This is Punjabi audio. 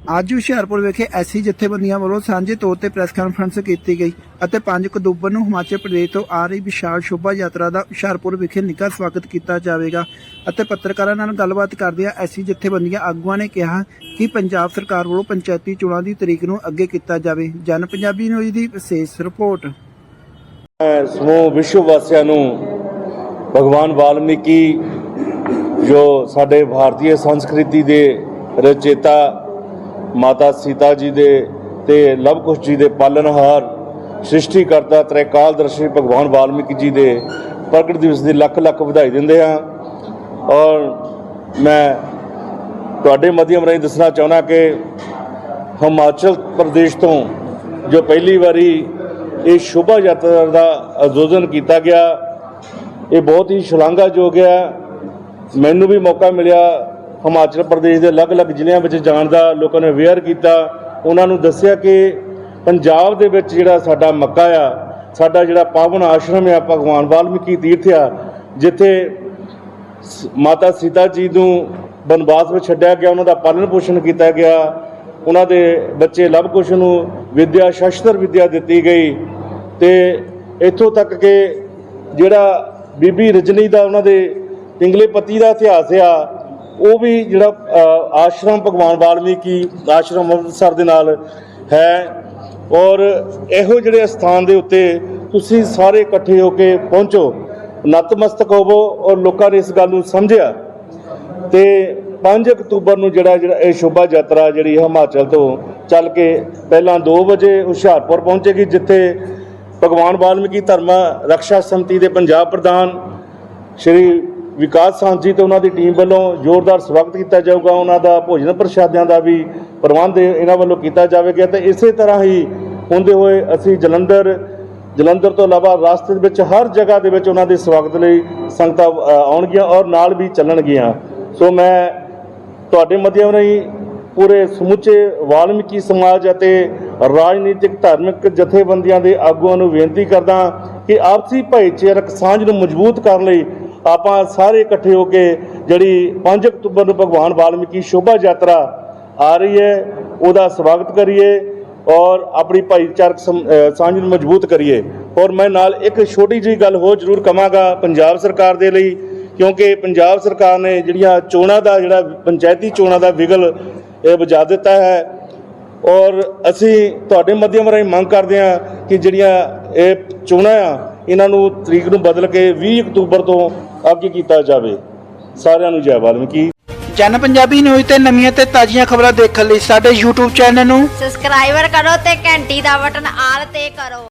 ਅੱਜ ਹੁਸ਼ਿਆਰਪੁਰ ਵਿਖੇ ਐਸੀ ਜਥੇਬੰਦੀਆਂ ਵੱਲੋਂ ਸਾਂਝੇ ਤੌਰ ਤੇ ਪ੍ਰੈਸ ਕਾਨਫਰੰਸ ਕੀਤੀ ਗਈ ਅਤੇ 5 ਅਕਤੂਬਰ ਨੂੰ ਹਿਮਾਚਲ ਪ੍ਰਦੇਸ਼ ਤੋਂ ਆ ਰਹੀ ਵਿਸ਼ਾਲ ਸ਼ੋਭਾ ਯਾਤਰਾ ਦਾ ਹੁਸ਼ਿਆਰਪੁਰ ਵਿਖੇ ਨਿੱਘਾ ਸਵਾਗਤ ਕੀਤਾ ਜਾਵੇਗਾ ਅਤੇ ਪੱਤਰਕਾਰਾਂ ਨਾਲ ਗੱਲਬਾਤ ਕਰਦਿਆਂ ਐਸੀ ਜਥੇਬੰਦੀਆਂ ਆਗੂਆਂ ਨੇ ਕਿਹਾ ਕਿ ਪੰਜਾਬ ਸਰਕਾਰ ਵੱਲੋਂ ਪੰਚਾਇਤੀ ਚੋਣਾਂ ਦੀ ਤਰੀਕ ਨੂੰ ਅੱਗੇ ਕੀਤਾ ਜਾਵੇ। ਜਨ ਪੰਜਾਬੀ ਨਿਊਜ਼ ਦੀ ਵਿਸ਼ੇਸ਼ ਰਿਪੋਰਟ। ਸਮੂਹ ਵਿਸ਼ਵ ਵਾਸੀਆਂ ਨੂੰ ਭਗਵਾਨ ਵਾਲਮੀਕੀ ਜੋ ਸਾਡੇ ਭਾਰਤੀ ਸੰਸਕ੍ਰਿਤੀ ਦੇ ਰਚੇਤਾ ਮਾਤਾ ਸੀਤਾ ਜੀ ਦੇ ਤੇ ਲਵ ਕੁਸ਼ ਜੀ ਦੇ ਪਾਲਣਹਾਰ ਸ੍ਰਿਸ਼ਟੀਕਰਤਾ ਤ੍ਰੈਕਾਲ ਤ੍ਰੈਕਾਲਦਰਸ਼ੀ ਭਗਵਾਨ ਵਾਲਮੀਕੀ ਜੀ ਦੇ ਪ੍ਰਗਟ ਦਿਵਸ ਦੀ ਲੱਖ ਲੱਖ ਵਧਾਈ ਦਿੰਦੇ ਹਾਂ। ਔਰ ਮੈਂ ਤੁਹਾਡੇ ਮਾਧਿਅਮ ਰਾਹੀਂ ਦੱਸਣਾ ਚਾਹੁੰਦਾ ਕਿ ਹਿਮਾਚਲ ਪ੍ਰਦੇਸ਼ ਤੋਂ ਜੋ ਪਹਿਲੀ ਵਾਰੀ ਇਹ ਸ਼ੋਭਾ ਯਾਤਰਾ ਦਾ ਆਯੋਜਨ ਕੀਤਾ ਗਿਆ, ਇਹ ਬਹੁਤ ਹੀ ਸ਼ਲਾਘਾਯੋਗ ਹੈ। ਮੈਨੂੰ ਵੀ ਮੌਕਾ ਮਿਲਿਆ ਹਿਮਾਚਲ ਪ੍ਰਦੇਸ਼ ਦੇ ਅਲੱਗ-ਅਲੱਗ ਜ਼ਿਲ੍ਹਿਆਂ ਵਿੱਚ ਜਾਣ ਦਾ ਲੋਕਾਂ ਨੇ ਅਵੇਅਰ ਕੀਤਾ। ਉਹਨਾਂ ਨੂੰ ਦੱਸਿਆ ਕਿ ਪੰਜਾਬ ਦੇ ਵਿੱਚ ਜਿਹੜਾ ਸਾਡਾ ਮੱਕਾ ਆ, ਸਾਡਾ ਜਿਹੜਾ ਪਾਵਨ ਆਸ਼ਰਮ ਆ, ਭਗਵਾਨ ਵਾਲਮੀਕੀ ਤੀਰਥ ਆ, ਜਿੱਥੇ ਸ- ਮਾਤਾ ਸੀਤਾ ਜੀ ਨੂੰ ਬਨਵਾਸ ਵਿੱਚ ਛੱਡਿਆ ਗਿਆ, ਉਹਨਾਂ ਦਾ ਪਾਲਣ ਪੋਸ਼ਣ ਕੀਤਾ ਗਿਆ। ਉਹਨਾਂ ਦੇ ਬੱਚੇ ਲਵ ਕੁਸ਼ ਨੂੰ ਵਿਦਿਆ ਸ਼ਸਤਰ ਵਿਦਿਆ ਦਿੱਤੀ ਗਈ ਤੇ ਇੱਥੋਂ ਤੱਕ ਕਿ ਜਿਹੜਾ ਬੀਬੀ ਰਜਨੀ ਦਾ ਉਹਨਾਂ ਦੇ ਪਿੰਗਲੇ ਪਤੀ ਦਾ ਇਤਿਹਾਸ ਆ ਉਹ ਵੀ ਜਿਹੜਾ ਆਸ਼ਰਮ ਭਗਵਾਨ ਵਾਲਮੀਕੀ, ਆਸ਼ਰਮ ਅੰਮ੍ਰਿਤਸਰ ਦੇ ਨਾਲ ਹੈ। ਔਰ ਇਹੋ ਜਿਹੜੇ ਸਥਾਨ ਦੇ ਉੱਤੇ ਤੁਸੀਂ ਸਾਰੇ ਇਕੱਠੇ ਹੋ ਕੇ ਪਹੁੰਚੋ, ਨਤਮਸਤਕ ਹੋਵੋ ਔਰ ਲੋਕਾਂ ਨੇ ਇਸ ਗੱਲ ਨੂੰ ਸਮਝਿਆ। ਤੇ 5 ਅਕਤੂਬਰ ਨੂੰ ਜਿਹੜਾ ਜਿਹੜਾ ਇਹ ਸ਼ੋਭਾ ਯਾਤਰਾ ਜਿਹੜੀ ਹਿਮਾਚਲ ਤੋਂ ਚੱਲ ਕੇ ਪਹਿਲਾਂ 2 ਵਜੇ ਹੁਸ਼ਿਆਰਪੁਰ ਪਹੁੰਚੇਗੀ, ਜਿੱਥੇ ਭਗਵਾਨ ਵਾਲਮੀਕੀ ਧਰਮ ਰੱਖਿਆ ਸਮਤੀ ਦੇ ਪੰਜਾਬ ਪ੍ਰਧਾਨ ਸ਼੍ਰੀ ਵਿਕਾਸ ਸਾਂਝ ਜੀ ਤੇ ਉਹਨਾਂ ਦੀ ਟੀਮ ਵੱਲੋਂ ਜ਼ੋਰਦਾਰ ਸਵਾਗਤ ਕੀਤਾ ਜਾਊਗਾ। ਉਹਨਾਂ ਦਾ ਭੋਜਨ ਪ੍ਰਸ਼ਾਦਿਆਂ ਦਾ ਵੀ ਪ੍ਰਬੰਧ ਇਹਨਾਂ ਵੱਲੋਂ ਕੀਤਾ ਜਾਵੇਗਾ ਤੇ ਇਸੇ ਤਰ੍ਹਾਂ ਹੀ ਹੁੰਦੇ ਹੋਏ ਅਸੀਂ ਜਲੰਧਰ ਜਲੰਧਰ ਤੋਂ ਇਲਾਵਾ ਰਾਸਤੇ ਦੇ ਵਿੱਚ ਹਰ ਜਗ੍ਹਾ ਦੇ ਵਿੱਚ ਉਹਨਾਂ ਦੇ ਸਵਾਗਤ ਲਈ ਸੰਗਤਾਂ ਆਉਣਗੀਆਂ ਔਰ ਨਾਲ ਵੀ ਚੱਲਣਗੀਆਂ। ਸੋ ਮੈਂ ਤੁਹਾਡੇ ਮਾਧਿਅਮ ਰਾਹੀਂ ਪੂਰੇ ਸਮੁੱਚੇ ਵਾਲਮੀਕੀ ਸਮਾਜ ਅਤੇ ਰਾਜਨੀਤਿਕ, ਧਾਰਮਿਕ ਜਥੇਬੰਦੀਆਂ ਦੇ ਆਗੂਆਂ ਨੂੰ ਬੇਨਤੀ ਕਰਦਾ ਕਿ ਆਪਸੀ ਭਾਈਚਾਰਕ ਸਾਂਝ ਨੂੰ ਮਜ਼ਬੂਤ ਕਰਨ ਲਈ ਆਪਾਂ ਸਾਰੇ ਇਕੱਠੇ ਹੋ ਕੇ ਜਿਹੜੀ 5 ਅਕਤੂਬਰ ਨੂੰ ਭਗਵਾਨ ਵਾਲਮੀਕੀ ਸ਼ੋਭਾ ਯਾਤਰਾ ਆ ਰਹੀ ਹੈ, ਉਹਦਾ ਸਵਾਗਤ ਕਰੀਏ ਔਰ ਆਪਣੀ ਭਾਈਚਾਰਕ ਸਾਂਝ ਨੂੰ ਮਜ਼ਬੂਤ ਕਰੀਏ। ਔਰ ਮੈਂ ਨਾਲ ਇੱਕ ਛੋਟੀ ਜਿਹੀ ਗੱਲ ਹੋਰ ਜ਼ਰੂਰ ਕਵਾਂਗਾ ਪੰਜਾਬ ਸਰਕਾਰ ਦੇ ਲਈ, ਕਿਉਂਕਿ ਪੰਜਾਬ ਸਰਕਾਰ ਨੇ ਜਿਹੜੀਆਂ ਚੋਣਾਂ ਦਾ, ਜਿਹੜਾ ਪੰਚਾਇਤੀ ਚੋਣਾਂ ਦਾ ਵਿਗਲ, ਇਹ ਵਜਾ ਦਿੱਤਾ ਹੈ। ਔਰ ਅਸੀਂ ਤੁਹਾਡੇ ਮਾਧਿਅਮ ਰਾਹੀਂ ਮੰਗ ਕਰਦੇ ਹਾਂ ਕਿ ਜਿਹੜੀਆਂ ਇਹ ਚੋਣਾਂ ਆ ਇਹਨਾਂ ਨੂੰ ਤਰੀਕ ਨੂੰ ਬਦਲ ਕੇ 20 ਅਕਤੂਬਰ ਤੋਂ ਅੱਗੇ ਕੀਤਾ ਜਾਵੇ। ਸਾਰਿਆਂ ਨੂੰ ਜੈ ਵਾਲਮੀਕੀ। ਜਨ ਪੰਜਾਬੀ ਨਿਊਜ਼ ਤੇ ਨਵੀਆਂ ਤੇ ਤਾਜ਼ੀਆਂ ਖਬਰਾਂ ਦੇਖਣ ਲਈ ਸਾਡੇ YouTube ਚੈਨਲ ਨੂੰ ਸਬਸਕ੍ਰਾਈਬਰ ਕਰੋ ਤੇ ਘੰਟੀ ਦਾ ਬਟਨ ਆਲ ਤੇ ਕਰੋ।